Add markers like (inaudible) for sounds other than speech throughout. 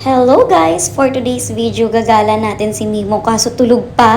Hello guys! For today's video, gagala natin si Mimo kaso tulog pa.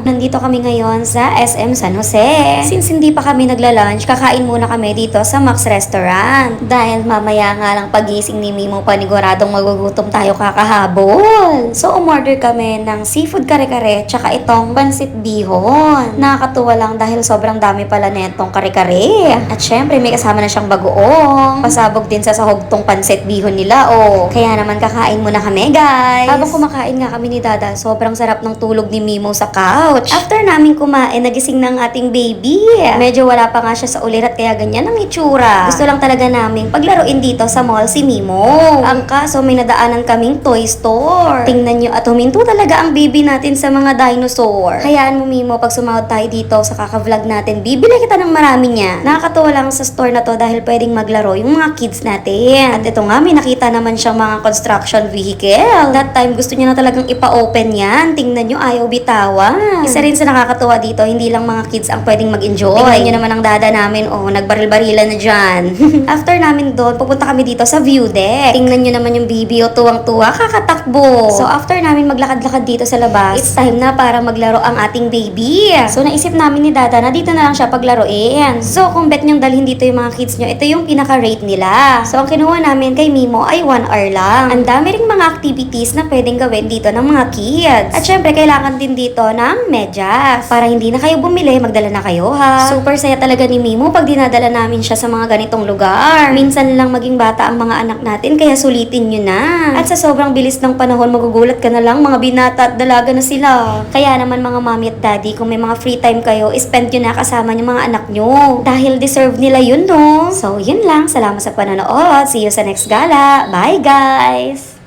Nandito kami ngayon sa SM San Jose. Since hindi pa kami nagla-lunch, kakain muna kami dito sa Max Restaurant. Dahil mamaya nga lang pagising ni Mimo, paniguradong magugutom tayo kakahabol. So umorder kami ng seafood kare-kare tsaka itong pansit bihon. Nakakatuwa lang dahil sobrang dami pala netong kare-kare. At syempre may kasama na siyang bagoong. Pasabog din sa sahog pansit bihon nila oh. Kaya naman kakain muna kami guys. Habang kumakain nga kami ni Dada, sobrang sarap ng tulog ni Mimo sa couch. After namin kumain, nagising ng ating baby. Medyo wala pa nga siya sa ulirat kaya ganyan ang itsura. Gusto lang talaga namin paglaruin dito sa mall si Mimo. Ang kaso may nadaanan kaming toy store. Tingnan nyo at huminto talaga ang baby natin sa mga dinosaur. Hayaan mo Mimo, pag sumahod tayo dito sa kaka-vlog natin, bibili kita ng marami niya. Nakakatuwa lang sa store na to dahil pwedeng maglaro yung mga kids natin. At ito nga, may nakita naman siyang mga construction vehicle. That time, gusto niya na talagang ipa-open yan. Tingnan nyo, ayaw bitawan. Isa rin sa nakakatuwa dito, hindi lang mga kids ang pwedeng mag-enjoy. Tingnan nyo naman ang dada namin, oh, nagbaril-barilan na dyan. (laughs) After namin doon, pupunta kami dito sa view deck. Tingnan nyo naman yung baby, oh, tuwang-tuwa, kakatakbo. So, after namin maglakad-lakad dito sa labas, it's time na para maglaro ang ating baby. So, naisip namin ni dada na dito na lang siya paglaruin. So, kung bet niyang dalhin dito yung mga kids nyo, ito yung pinaka-rate nila. So, ang kinuha namin kay Mimo ay 1 hour lang. Ang dami ring mga activities na pwedeng gawin dito ng mga kids. At syempre, kailangan din dito ng medyas. Para hindi na kayo bumili, magdala na kayo ha. Super saya talaga ni Mimo pag dinadala namin siya sa mga ganitong lugar. Minsan lang maging bata ang mga anak natin, kaya sulitin nyo na. At sa sobrang bilis ng panahon, magugulat ka na lang, mga binata at dalaga na sila. Kaya naman mga mommy at daddy, kung may mga free time kayo, spend nyo na kasama yung mga anak nyo. Dahil deserve nila yun, no? So, yun lang. Salamat sa panonood. See you sa next gala. Bye, guys!